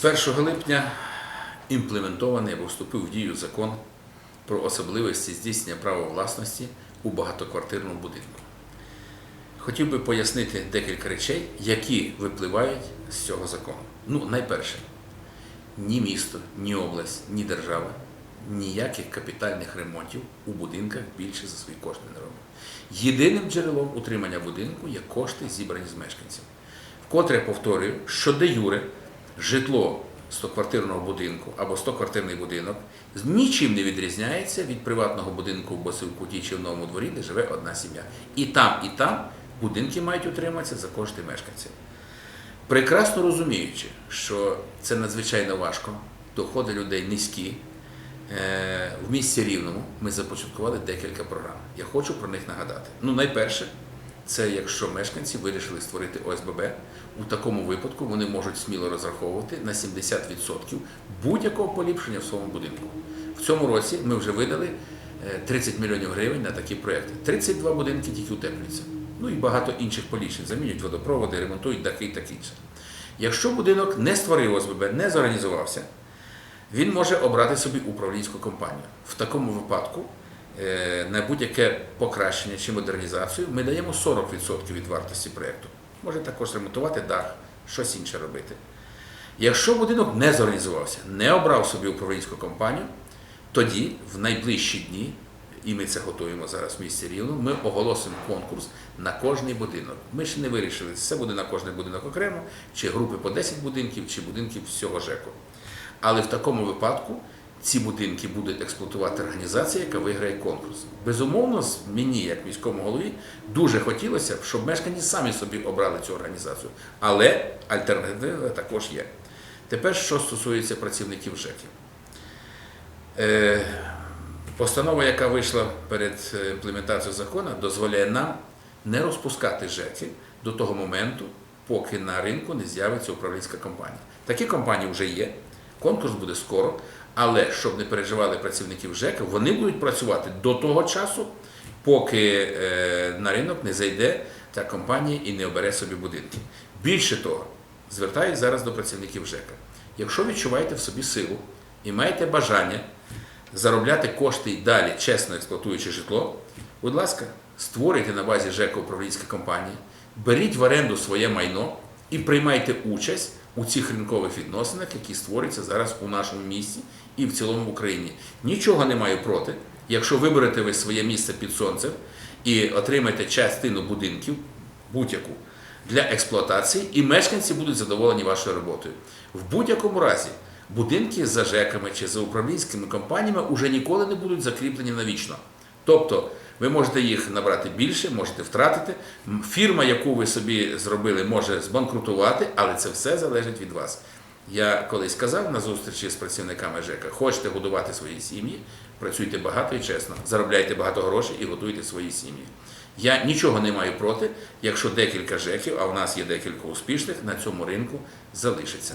З 1 липня імплементований або вступив в дію закон про особливості здійснення права власності у багатоквартирному будинку. Хотів би пояснити декілька речей, які випливають з цього закону. Ну, найперше, ні місто, ні область, ні держава ніяких капітальних ремонтів у будинках більше за свої кошти не робить. Єдиним джерелом утримання будинку є кошти, зібрані з мешканців. Вкотре повторюю, що де юре житло 100-квартирного будинку або 100-квартирний будинок нічим не відрізняється від приватного будинку в Босилкуті чи в новому дворі, де живе одна сім'я. І там, і там будинки мають утриматися за кошти мешканців. Прекрасно розуміючи, що це надзвичайно важко, доходи людей низькі. Е, В місті Рівному ми започаткували декілька програм. Я хочу про них нагадати. Ну, найперше, це якщо мешканці вирішили створити ОСББ, у такому випадку вони можуть сміло розраховувати на 70% будь-якого поліпшення в своєму будинку. В цьому році ми вже видали е, 30 мільйонів гривень на такі проекти. 32 будинки тільки утеплюються. Ну і багато інших поліпшень. Замінюють водопроводи, ремонтують дахи і таке інше. Якщо будинок не створив ОСББ, не зорганізувався, він може обрати собі управлінську компанію. В такому випадку е, на будь-яке покращення чи модернізацію ми даємо 40% від вартості проєкту. Може також ремонтувати дах, щось інше робити. Якщо будинок не зорганізувався, не обрав собі управлінську компанію, тоді в найближчі дні, і ми це готуємо зараз в місті Рівно, ми оголосимо конкурс на кожний будинок. Ми ще не вирішили, це буде на кожний будинок окремо, чи групи по 10 будинків, чи будинків всього ЖЕКу. Але в такому випадку ці будинки буде експлуатувати організація, яка виграє конкурс. Безумовно, мені, як міському голові, дуже хотілося б, щоб мешканці самі собі обрали цю організацію. Але альтернатива також є. Тепер, що стосується працівників ЖЕКів. Е, Постанова, яка вийшла перед е, імплементацією закону, дозволяє нам не розпускати ЖЕКи до того моменту, поки на ринку не з'явиться управлінська компанія. Такі компанії вже є, конкурс буде скоро, але щоб не переживали працівників ЖЕКа, вони будуть працювати до того часу, поки е, на ринок не зайде та компанія і не обере собі будинки. Більше того, звертаюся зараз до працівників ЖЕКа. Якщо відчуваєте в собі силу і маєте бажання заробляти кошти і далі, чесно експлуатуючи житло, будь ласка, створюйте на базі ЖЕКа управлінські компанії, беріть в оренду своє майно і приймайте участь у цих ринкових відносинах, які створюються зараз у нашому місті і в цілому в Україні. Нічого не маю проти, якщо виберете ви своє місце під сонцем і отримаєте частину будинків, будь-яку, для експлуатації, і мешканці будуть задоволені вашою роботою. В будь-якому разі будинки за ЖЕКами чи за управлінськими компаніями вже ніколи не будуть закріплені навічно. Тобто ви можете їх набрати більше, можете втратити. Фірма, яку ви собі зробили, може збанкрутувати, але це все залежить від вас. Я колись казав на зустрічі з працівниками ЖЕКа, хочете годувати свої сім'ї, працюйте багато і чесно, заробляйте багато грошей і готуйте свої сім'ї. Я нічого не маю проти, якщо декілька ЖЕКів, а в нас є декілька успішних, на цьому ринку залишиться.